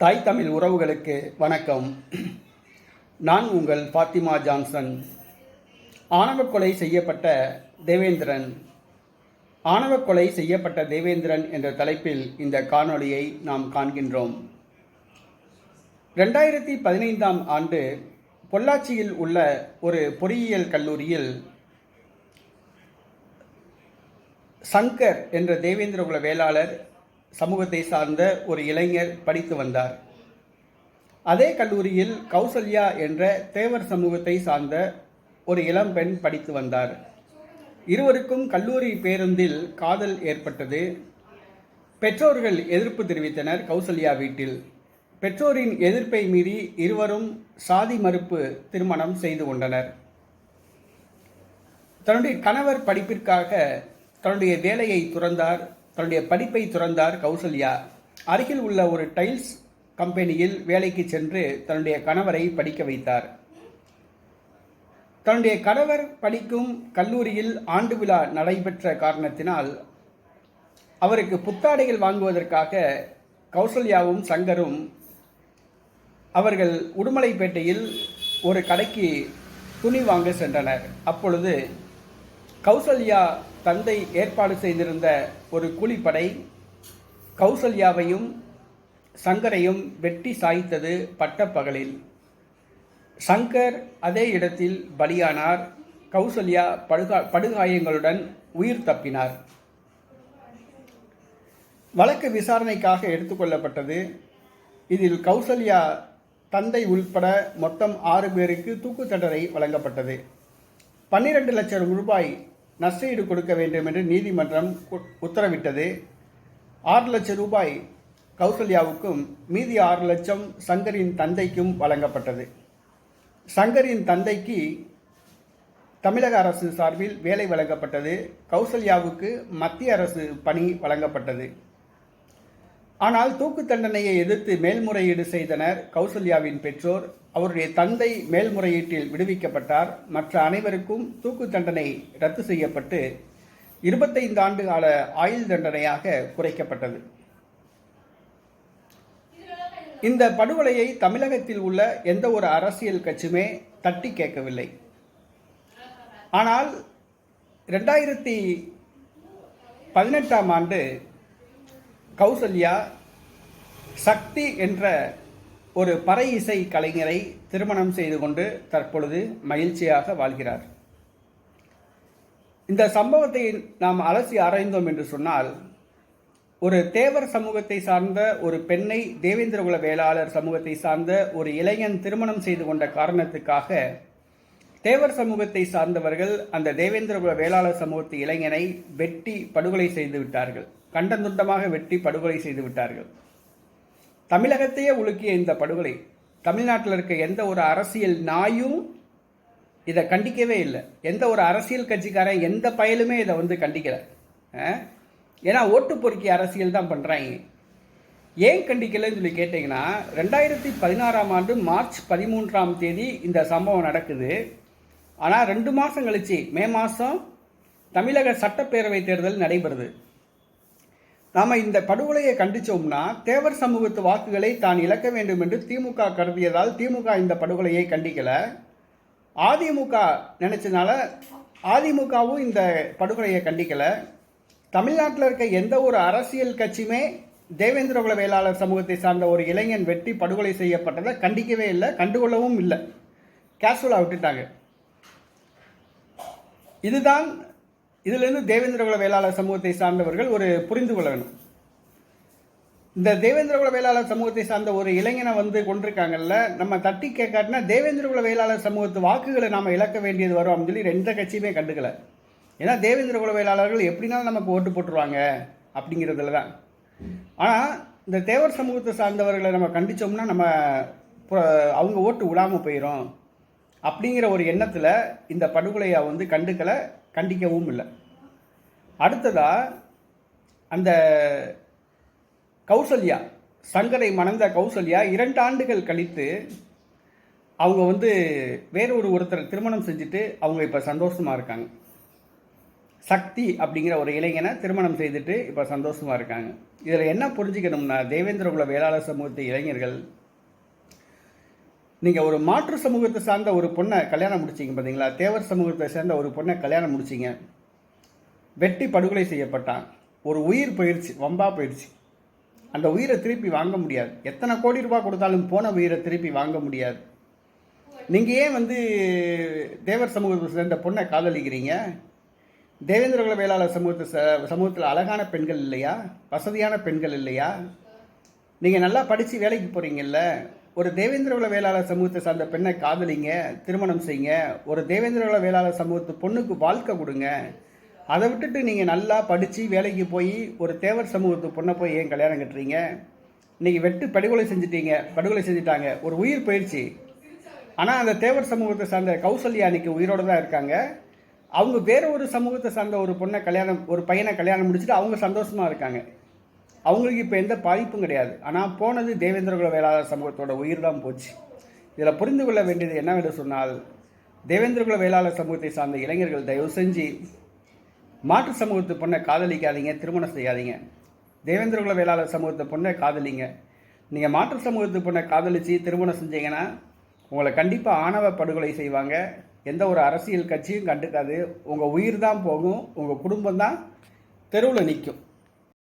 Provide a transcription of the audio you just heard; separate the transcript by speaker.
Speaker 1: தாய் தமிழ் உறவுகளுக்கு வணக்கம். நான் உங்கள் ஃபாத்திமா ஜான்சன். ஆணவக்கொலை செய்யப்பட்ட தேவேந்திரன். ஆணவ கொலை செய்யப்பட்ட தேவேந்திரன் என்ற தலைப்பில் இந்த காணொளியை நாம் காண்கின்றோம். ரெண்டாயிரத்தி பதினைந்தாம் ஆண்டு பொள்ளாச்சியில் உள்ள ஒரு பொறியியல் கல்லூரியில் சங்கர் என்ற தேவேந்திரகுல வேளாளர் சமூகத்தை சார்ந்த ஒரு இளைஞர் படித்து வந்தார். அதே கல்லூரியில் கௌசல்யா என்ற தேவர் சமூகத்தை சார்ந்த ஒரு இளம்பெண் படித்து வந்தார். இருவருக்கும் கல்லூரி பேருந்தில் காதல் ஏற்பட்டது. பெற்றோர்கள் எதிர்ப்பு தெரிவித்தனர் கௌசல்யா வீட்டில். பெற்றோரின் எதிர்ப்பை மீறி இருவரும் சாதி மறுப்பு திருமணம் செய்து கொண்டனர். தன்னுடைய கணவர் படிப்பிற்காக தன்னுடைய வேலையை துறந்தார். தன்னுடைய படிப்பை துறந்தார் கௌசல்யா. அருகில் உள்ள ஒரு டைல்ஸ் கம்பெனியில் வேலைக்கு சென்று தன்னுடைய கணவரை படிக்க வைத்தார். தன்னுடைய கணவர் படிக்கும் கல்லூரியில் ஆண்டு விழா நடைபெற்ற காரணத்தினால் அவருக்கு புத்தாடைகள் வாங்குவதற்காக கௌசல்யாவும் சங்கரும் அவர்கள் உடுமலைப்பேட்டையில் ஒரு கடைக்கு துணி வாங்க சென்றனர். அப்பொழுது கௌசல்யா தந்தை ஏற்பாடு செய்திருந்த ஒரு கூலிப்படை கௌசல்யாவையும் சங்கரையும் வெட்டி சாய்த்தது பட்டப்பகலில். சங்கர் அதே இடத்தில் பலியானார். கௌசல்யா படுகா படுகாயங்களுடன் உயிர் தப்பினார். வழக்கு விசாரணைக்காக எடுத்துக்கொள்ளப்பட்டது இதில் கௌசல்யா தந்தை உள்பட மொத்தம் ஆறு பேருக்கு தூக்கு தண்டனை வழங்கப்பட்டது. பன்னிரண்டு லட்சம் ரூபாய் நஷ்டஈடு கொடுக்க வேண்டும் என்று நீதிமன்றம் உத்தரவிட்டது. ஆறு லட்சம் ரூபாய் கௌசல்யாவுக்கும் மீதி ஆறு லட்சம் சங்கரின் தந்தைக்கும் வழங்கப்பட்டது. சங்கரின் தந்தைக்கு தமிழக அரசு சார்பில் வேலை வழங்கப்பட்டது. கௌசல்யாவுக்கு மத்திய அரசு பணி வழங்கப்பட்டது. ஆனால் தூக்கு தண்டனையை எதிர்த்து மேல்முறையீடு செய்தனர் கௌசல்யாவின் பெற்றோர். அவருடைய தந்தை மேல்முறையீட்டில் விடுவிக்கப்பட்டார். மற்ற அனைவருக்கும் தூக்கு தண்டனை ரத்து செய்யப்பட்டு இருபத்தைந்து ஆண்டு கால ஆயுள் தண்டனையாக குறைக்கப்பட்டது. இந்த படுகொலையை தமிழகத்தில் உள்ள எந்த ஒரு அரசியல் கட்சியுமே தட்டி கேட்கவில்லை. ஆனால் ரெண்டாயிரத்தி பதினெட்டாம் ஆண்டு கௌசல்யா சக்தி என்ற ஒரு பறை இசை கலைஞரை திருமணம் செய்து கொண்டு தற்பொழுது மகிழ்ச்சியாக வாழ்கிறார். இந்த சம்பவத்தை நாம் அலசி ஆராய்ந்தோம் என்று சொன்னால் ஒரு தேவர் சமூகத்தை சார்ந்த ஒரு பெண்ணை தேவேந்திரகுல வேளாளர் சமூகத்தை சார்ந்த ஒரு இளைஞன் திருமணம் செய்து கொண்ட காரணத்துக்காக தேவர் சமூகத்தை சார்ந்தவர்கள் அந்த தேவேந்திரகுல வேளாளர் சமூகத்து இளைஞனை வெட்டி படுகொலை செய்து விட்டார்கள். கண்டந்துண்டமாக வெட்டி படுகொலை செய்து விட்டார்கள். தமிழகத்தையே உலுக்கிய இந்த படுகொலை தமிழ்நாட்டில் இருக்க எந்த ஒரு அரசியல் நாயும் இதை கண்டிக்கவே இல்லை. எந்த ஒரு அரசியல் கட்சிக்காரன் எந்த பயலுமே இதை வந்து கண்டிக்கலை. ஏன்னா ஓட்டு பொறுக்கி அரசியல் தான் பண்ணுறாங்க ஏன் கண்டிக்கலைன்னு சொல்லி கேட்டிங்கன்னா ரெண்டாயிரத்தி பதினாறாம் ஆண்டு மார்ச் பதிமூன்றாம் தேதி இந்த சம்பவம் நடக்குது. ஆனால் ரெண்டு மாதம் கழிச்சு மே மாதம் தமிழக சட்டப்பேரவை தேர்தல் நடைபெறுது. நாம் இந்த படுகொலையை கண்டிச்சோம்னா தேவர் சமூகத்து வாக்குகளை தான் இழக்க வேண்டும் என்று திமுக கருதியதால் திமுக இந்த படுகொலையை கண்டிக்கல. அதிமுக நினைச்சதுனால அதிமுகவும் இந்த படுகொலையை கண்டிக்கல. தமிழ்நாட்டில் இருக்க எந்த ஒரு அரசியல் கட்சியுமே தேவேந்திரகுல வேளாளர் சமூகத்தை சார்ந்த ஒரு இளைஞன் வெட்டி படுகொலை செய்யப்பட்டதை கண்டிக்கவே இல்லை கண்டுகொள்ளவும் இல்லை. கேஷுவலாக விட்டுட்டாங்க. இதுதான் இதிலிருந்து தேவேந்திரகுல வேளாளர் சமூகத்தை சார்ந்தவர்கள் ஒரு புரிந்து கொள்ள வேணும். இந்த தேவேந்திரகுல வேளாளர் சமூகத்தை சார்ந்த ஒரு இளைஞனை வந்து கொண்டிருக்காங்கல்ல நம்ம தட்டி கேட்காட்டினா தேவேந்திரகுல வேளாளர் சமூகத்து வாக்குகளை நாம் இழக்க வேண்டியது வரும் அப்படின்னு சொல்லி ரெண்டு கட்சியுமே கண்டுக்கல. ஏன்னா தேவேந்திரகுல வேளாளர்கள் எப்படினாலும் நமக்கு ஓட்டு போட்டுருவாங்க அப்படிங்கிறதுல தான். ஆனால் இந்த தேவர் சமூகத்தை சார்ந்தவர்களை நம்ம கண்டித்தோம்னா நம்ம அவங்க ஓட்டு விடாமல் போயிடும் அப்படிங்கிற ஒரு எண்ணத்தில் இந்த படுகொலையை வந்து கண்டுக்கலை. கண்டிக்கவும் இல்லை. அடுத்ததாக அந்த கௌசல்யா சங்கரை மணந்த கௌசல்யா இரண்டு ஆண்டுகள் கழித்து அவங்க வந்து வேற ஒரு ஒருத்தர் திருமணம் செஞ்சுட்டு அவங்க இப்போ சந்தோஷமாக இருக்காங்க. சக்தி அப்படிங்கிற ஒரு இளைஞனை திருமணம் செய்துட்டு இப்போ சந்தோஷமாக இருக்காங்க. இதில் என்ன புரிஞ்சுக்கணும்னா தேவேந்திரகுல வேளாளர் சமூகத்து இளைஞர்கள் நீங்கள் ஒரு மாற்று சமூகத்தை சார்ந்த ஒரு பொண்ணை கல்யாணம் முடிச்சீங்க பார்த்தீங்களா தேவர் சமூகத்தை சேர்ந்த ஒரு பொண்ணை கல்யாணம் முடிச்சீங்க. வெட்டி படுகொலை செய்யப்பட்டான். ஒரு உயிர் போயிடுச்சு வம்பா போயிடுச்சு அந்த உயிரை திருப்பி வாங்க முடியாது. எத்தனை கோடி ரூபாய் கொடுத்தாலும் போன உயிரை திருப்பி வாங்க முடியாது. நீங்கள் ஏன் வந்து தேவர் சமூகத்தை சேர்ந்த பொண்ணை காதலிக்கிறீங்க? தேவேந்திரகுல வேளாளர் சமூகத்தை ச- சமூகத்தில் அழகான பெண்கள் இல்லையா? வசதியான பெண்கள் இல்லையா? நீங்கள் நல்லா படித்து வேலைக்கு போகிறீங்கல்ல ஒரு தேவேந்திரகுல வேளாளர் சமூகத்தை சார்ந்த பெண்ணை காதலிங்க திருமணம் செய்யுங்க. ஒரு தேவேந்திரகுல வேளாளர் சமூகத்து பொண்ணுக்கு வாழ்க்கை கொடுங்க. அதை விட்டுட்டு நீங்கள் நல்லா படித்து வேலைக்கு போய் ஒரு தேவர் சமூகத்து பொண்ணை போய் ஏன் கல்யாணம் கட்டுறீங்க? இன்றைக்கி வெட்டு படுகொலை செஞ்சிட்டீங்க படுகொலை செஞ்சுட்டாங்க. ஒரு உயிர் போயிடுச்சு ஆனால் அந்த தேவர் சமூகத்தை சார்ந்த கௌசல்யா அன்றைக்கி உயிரோடு தான் இருக்காங்க. அவங்க வேற ஒரு சமூகத்தை சார்ந்த ஒரு பொண்ணை கல்யாணம் ஒரு பையனை கல்யாணம் முடிச்சுட்டு அவங்க சந்தோஷமாக இருக்காங்க. அவங்களுக்கு இப்போ எந்த பாதிப்பும் கிடையாது. ஆனால் போனது தேவேந்திரகுல வேளாளர் சமூகத்தோட உயிர் தான் போச்சு. இதில் புரிந்து கொள்ள வேண்டியது என்னவென்று சொன்னால் தேவேந்திரகுல வேளாளர் சமூகத்தை சார்ந்த இளைஞர்கள் தயவு செஞ்சு மாற்று சமூகத்து பொண்ணை காதலிக்காதீங்க திருமணம் செய்யாதீங்க. தேவேந்திரகுல வேளாளர் சமூகத்தை பொண்ணை காதலிங்க. நீங்கள் மாற்று சமூகத்து பொண்ணை காதலித்து திருமணம் செஞ்சீங்கன்னா உங்களை கண்டிப்பாக ஆணவ படுகொலை செய்வாங்க. எந்த ஒரு அரசியல் கட்சியும் கண்டுக்காது. உங்கள் உயிர் தான் போகும். உங்கள் குடும்பம் தான் தெருவில் நிற்கும்